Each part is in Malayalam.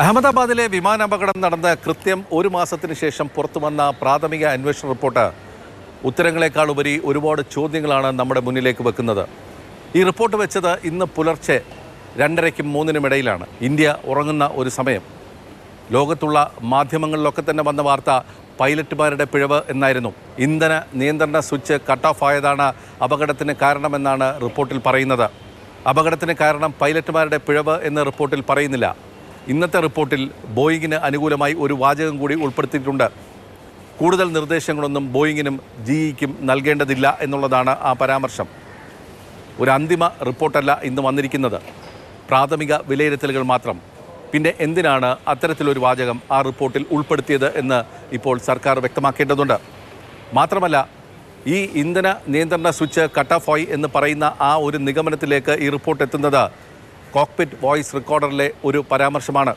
അഹമ്മദാബാദിലെ വിമാനാപകടം നടന്ന കൃത്യം ഒരു മാസത്തിന് ശേഷം പുറത്തുവന്ന പ്രാഥമിക അന്വേഷണ റിപ്പോർട്ട്. ഉത്തരങ്ങളെക്കാൾ ഉപരി ഒരുപാട് ചോദ്യങ്ങളാണ് നമ്മുടെ മുന്നിലേക്ക് വെക്കുന്നത്. ഈ റിപ്പോർട്ട് വെച്ചത് ഇന്ന് പുലർച്ചെ രണ്ടരയ്ക്കും മൂന്നിനും ഇടയിലാണ്. ഇന്ത്യ ഉറങ്ങുന്ന ഒരു സമയം. ലോകത്തുള്ള മാധ്യമങ്ങളിലൊക്കെ തന്നെ വന്ന വാർത്ത പൈലറ്റുമാരുടെ പിഴവ് എന്നായിരുന്നു. ഇന്ധന നിയന്ത്രണ സ്വിച്ച് കട്ട് ഓഫ് ആയതാണ് അപകടത്തിന് കാരണമെന്നാണ് റിപ്പോർട്ടിൽ പറയുന്നത്. അപകടത്തിന് കാരണം പൈലറ്റുമാരുടെ പിഴവ് എന്ന് റിപ്പോർട്ടിൽ പറയുന്നില്ല. ഇന്നത്തെ റിപ്പോർട്ടിൽ ബോയിങ്ങിന് അനുകൂലമായി ഒരു വാചകം കൂടി ഉൾപ്പെടുത്തിയിട്ടുണ്ട്. കൂടുതൽ നിർദ്ദേശങ്ങളൊന്നും ബോയിങ്ങിനും ജിഇക്കും നൽകേണ്ടതില്ല എന്നുള്ളതാണ് ആ പരാമർശം. ഒരു അന്തിമ റിപ്പോർട്ടല്ല ഇന്ന് വന്നിരിക്കുന്നത്. പ്രാഥമിക വിലയിരുത്തലുകൾ മാത്രം. പിന്നെ എന്തിനാണ് അത്തരത്തിലൊരു വാചകം ആ റിപ്പോർട്ടിൽ ഉൾപ്പെടുത്തിയത് എന്ന് ഇപ്പോൾ സർക്കാർ വ്യക്തമാക്കേണ്ടതുണ്ട്. മാത്രമല്ല ഈ ഇന്ധന നിയന്ത്രണ സ്വിച്ച് കട്ട് ഓഫ് ആയി എന്ന് പറയുന്ന ആ ഒരു നിഗമനത്തിലേക്ക് ഈ റിപ്പോർട്ട് എത്തുന്നത് കോക്പിറ്റ് വോയിസ് റെക്കോർഡറിലെ ഒരു പരാമർശമാണ്.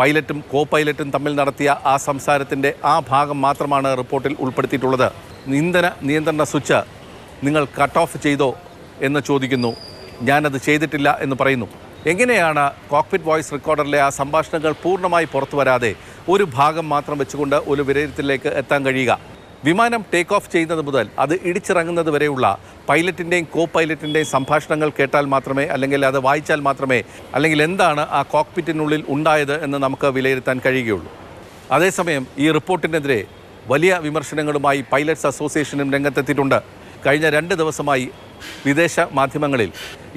പൈലറ്റും കോ പൈലറ്റും തമ്മിൽ നടത്തിയ ആ സംസാരത്തിന്റെ ആ ഭാഗം മാത്രമാണ് റിപ്പോർട്ടിൽ ഉൾപ്പെടുത്തിയിട്ടുള്ളത്. ഇന്ധന നിയന്ത്രണ സ്വിച്ച് നിങ്ങൾ കട്ട് ഓഫ് ചെയ്തോ എന്ന് ചോദിക്കുന്നു. ഞാനത് ചെയ്തിട്ടില്ല എന്ന് പറയുന്നു. എങ്ങനെയാണ് കോക്പിറ്റ് വോയിസ് റെക്കോർഡറിലെ ആ സംഭാഷണങ്ങൾ പൂർണമായി പുറത്തു വരാതെ ഒരു ഭാഗം മാത്രം വെച്ചുകൊണ്ട് ഒരു വിലയിരുത്തലിലേക്ക് എത്താൻ കഴിയുക? വിമാനം ടേക്ക് ഓഫ് ചെയ്യുന്നത് മുതൽ അത് ഇടിച്ചിറങ്ങുന്നത് വരെയുള്ള പൈലറ്റിന്റെയും കോ പൈലറ്റിന്റെയും സംഭാഷണങ്ങൾ കേട്ടാൽ മാത്രമേ അല്ലെങ്കിൽ അത് വായിച്ചാൽ മാത്രമേ അല്ലെങ്കിൽ എന്താണ് ആ കോക്പിറ്റിനുള്ളിൽ ഉണ്ടായത് എന്ന് നമുക്ക് വിലയിരുത്താൻ കഴിയുകയുള്ളൂ. അതേസമയം ഈ റിപ്പോർട്ടിനെതിരെ വലിയ വിമർശനങ്ങളുമായി പൈലറ്റ്സ് അസോസിയേഷനും രംഗത്തെത്തിയിട്ടുണ്ട്. കഴിഞ്ഞ രണ്ട് ദിവസമായി വിദേശ മാധ്യമങ്ങളിൽ.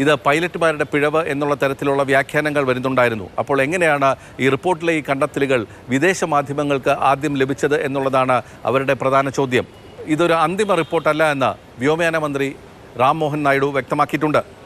ഇത് പൈലറ്റുമാരുടെ പിഴവ് എന്നുള്ള തരത്തിലുള്ള വ്യാഖ്യാനങ്ങൾ വരുന്നുണ്ടായിരുന്നു. അപ്പോൾ എങ്ങനെയാണ് ഈ റിപ്പോർട്ടിലെ ഈ കണ്ടെത്തലുകൾ വിദേശ മാധ്യമങ്ങൾക്ക് ആദ്യം ലഭിച്ചത് എന്നുള്ളതാണ് അവരുടെ പ്രധാന ചോദ്യം. ഇതൊരു അന്തിമ റിപ്പോർട്ടല്ല എന്ന് വ്യോമയാന മന്ത്രി റാം മോഹൻ നായിഡു വ്യക്തമാക്കിയിട്ടുണ്ട്.